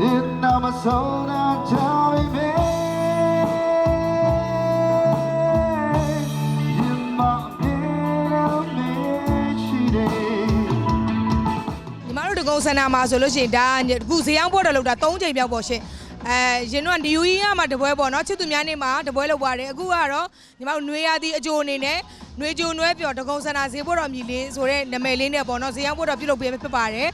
in our soul and telling me you might be me cheating ညီမတို့တကုံစန္ဒာမှာဆိုလို့ရှိရင်ဒါအခုဇေယောင်းပွဲတော်လောက်တာ၃ချိန်မြောက်ပေါ့ရှင်အဲရင်တော့ဒီယူကြီးကမှတပွဲပေါ့နော်ချစ်သူများနေ့မှာတပွဲလောက်ပါတယ်အခုကတော့ညီမတို့နွေရာသီအကြိုအနေနဲ့နွေကြိုနွဲပြော်တကုံစန္ဒာဈေးပွဲတော်မြည်လေးဆိုတဲ့နာမည်လေးနဲ့ပေါ့နော်ဇေယောင်းပွဲတော်ပြုလုပ်ပေးဖြစ်ပါတယ်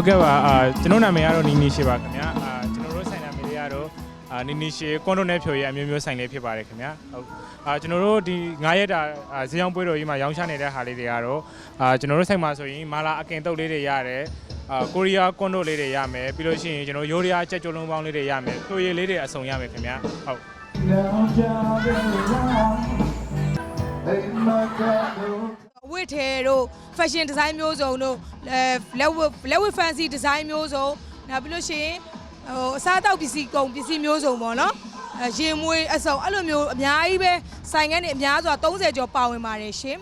ဟုတ်ကဲ့ပါအာကျွန်တော်နာမည်ကတော့နီနီရှေပါခင်ဗျာအာကျွန်တော်တို့ဆိုင်နာမည်လေးကတော့အာနီနီရှေကွန်ဒိုနဲ့ဖြိုရဲအမျိုးမျိုးဆိုင်လေးဖြစ်ပါတယ်ခင်ဗျာဟုတ်အာကျွန်တော်တို့ဒီ9ရက်တာအာဈေးရောင်းပွဲတော်ကြီးမှာရောင်းချနေတဲ့ဟာလေးတွေကတော့အာကျွန်တော်တို့ဆိုင်မှာဆိုရင်မာလာအကင်တုတ်လေးတွေရတယ်အာကိုရီးယားကွန်ဒိုလေးတွေရမယ်ပြီးလို့ရှိရင်ကျွန်တော်ရိုးရီးယားကြက်ကြိုးလုံးပေါင်းလေးတွေရမယ်ဖြိုရဲလေးတွေအစုံရမယ်ခင်ဗျာဟုတ် Now down around Hey my God no အဝတ်ထဲတို့ fashion design မျိုးစုံတို့အဲလက်ဝတ်လက်ဝတ် fancy design မျိုးစုံနောက်ပြီးလို့ရှိရင်ဟိုအစားအသောက်ပစ္စည်းကုန်ပစ္စည်းမျိုးစုံပေါ့နော်အဲရင်မွေးအစုံအဲ့လိုမျိုးအများကြီးပဲဆိုင်ငန်းတွေအများစွာ30ကျော်ပါဝင်ပါတယ်ရှင်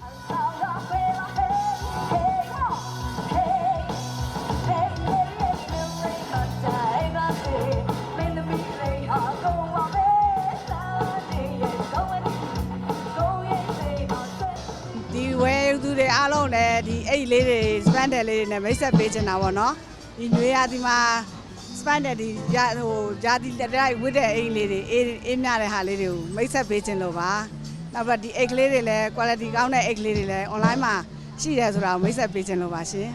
လုံးလည်းဒီအိတ်လေးတွေ spandel လေးတွေနဲ့မိတ်ဆက်ပေးချင်တာပေါ့နော်ဒီနွေရာသီမှာ spandel ဒီရဟိုဂျာတိတက်တိုက်ဝတ်တဲ့အိတ်လေးတွေအေးအေးမြတဲ့ဟာလေးတွေကိုမိတ်ဆက်ပေးချင်လို့ပါနောက်ပြီးဒီအိတ်ကလေးတွေလည်း quality ကောင်းတဲ့အိတ်ကလေးတွေလည်း online မှာရှိတယ်ဆိုတာကိုမိတ်ဆက်ပေးချင်လို့ပါရှင်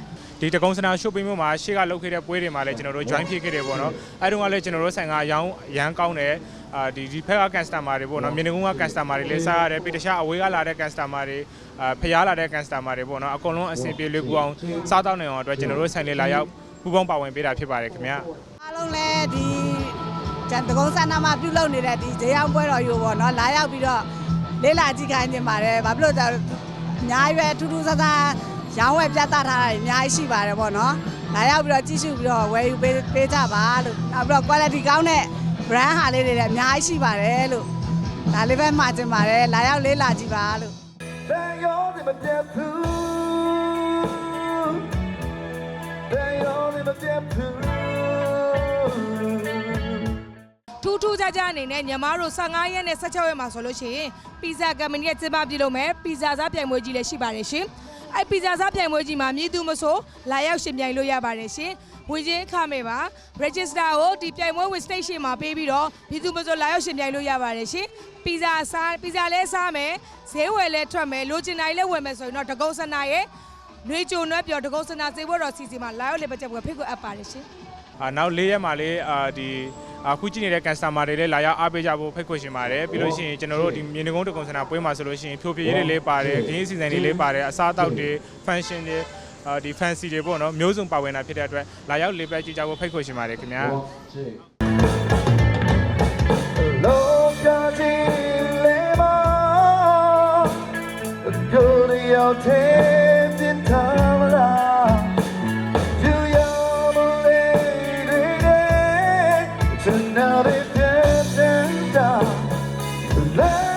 ဒီတကုံစနာ shopping mall မှာရှေ့ကလုပ်ခဲ့တဲ့ပွဲတွေမှာလည်းကျွန်တော်တို့ join ဖြစ်ခဲ့တယ်ပေါ့နော်အဲတုန်းကလည်းကျွန်တော်တို့ဆိုင်ကအရောင်းရမ်းကောင်းတယ်အာဒီဒီဖက်က customer တွေပေါ့နော်မြေနေကုန်းက customer တွေလည်းစားရတယ်ပြီးတခြားအဝေးကလာတဲ့ customer တွေအာဖျားလာတဲ့ customer တွေပေါ့နော်အကုန်လုံးအဆင်ပြေလွယ်ကူအောင်စားတောင်းနိုင်အောင်အတွက်ကျွန်တော်တို့ဆိုင်လေးလာရောက်ပူးပေါင်းပါဝင်ပေးတာဖြစ်ပါတယ်ခင်ဗျာအားလုံးလည်းဒီကျန်တကုံးဆန္ဒမှာပြုလုပ်နေတဲ့ဒီဈေးအောင်ပွဲတော်ယူပေါ့နော်လာရောက်ပြီးတော့လေးလာကြည့်ခိုင်းနေပါတယ်ဘာဖြစ်လို့လဲဆိုတော့အများကြီးပဲထူးထူးဆန်းဆန်း ရောင်းဝယ်ပြသထားတာတွေအများကြီးရှိပါတယ်ပေါ့နော်လာရောက်ပြီးတော့ကြည့်ရှုပြီးတော့ဝယ်ယူပေးပေးကြပါလို့နောက်ပြီးတော့ quality ကောင်းတဲ့ brand ဟာလေးတွေလည်းအများကြီးရှိပါတယ်လို့ဒါလေးပဲမှာချင်ပါတယ်လာရောက်လေးလာကြည့်ပါလို့ They all in my death pool. They all in my death pool. ထူးထူးခြားခြားအနေနဲ့ညီမတို့15ရက်နဲ့16ရက်မှာဆိုလို့ရှိရင်ပီဇာကမ္ပဏီရဲ့ကျင်းပပြုလုပ်မယ်ပီဇာစားပြိုင်ပွဲကြီးလည်းရှိပါတယ်ရှင် အဲ့ပီဇာစားပြိုင်ပွဲကြီးမှာမြည်သူမဆိုလာရောက်ရှင်ပြိုင်လို့ရပါတယ်ရှင်ဝင်ချင်းခမဲ့ပါ register ကိုဒီပြိုင်ပွဲဝင် station မှာပေးပြီးတော့မြည်သူမဆိုလာရောက်ရှင်ပြိုင်လို့ရပါတယ်ရှင်ပီဇာစားပီဇာလည်းစားမယ်ဈေးဝယ်လည်းထွက်မယ်လိုချင်တိုင်းလည်းဝယ်မယ်ဆိုရင်တော့တကုံစနာရဲ့ຫນွေကြုံနှွဲပြောတကုံစနာဈေးဘွက်တော်စီစီမှာလာရောက်လေပတ်ချက်ပွဲဖိတ်ကိုအပ်ပါတယ်ရှင်အာနောက်၄ရက်မှာလေးအာဒီ အခုကြည့်နေတဲ့ customer တွေလည်းလာရောက်အားပေးကြဖို့ဖိတ်ခေါ်ရှင်ပါတယ်ပြီးလို့ရှိရင်ကျွန်တော်တို့ဒီမြေနေကုန်းတကုံစနာပွဲမှာဆိုလို့ရှိရင်ဖြိုဖြေရေးတွေလည်းပါတယ်ဂင်းစီစဉ်တွေလည်းပါတယ်အစားအသောက်တွေ function တွေအာဒီ fancy တွေပေါ့နော်မျိုးစုံပါဝင်တာဖြစ်တဲ့အတွက်လာရောက်လေပတ်ကြည့်ကြဖို့ဖိတ်ခေါ်ရှင်ပါတယ်ခင်ဗျာ Look at the lemon, go to your tail. Let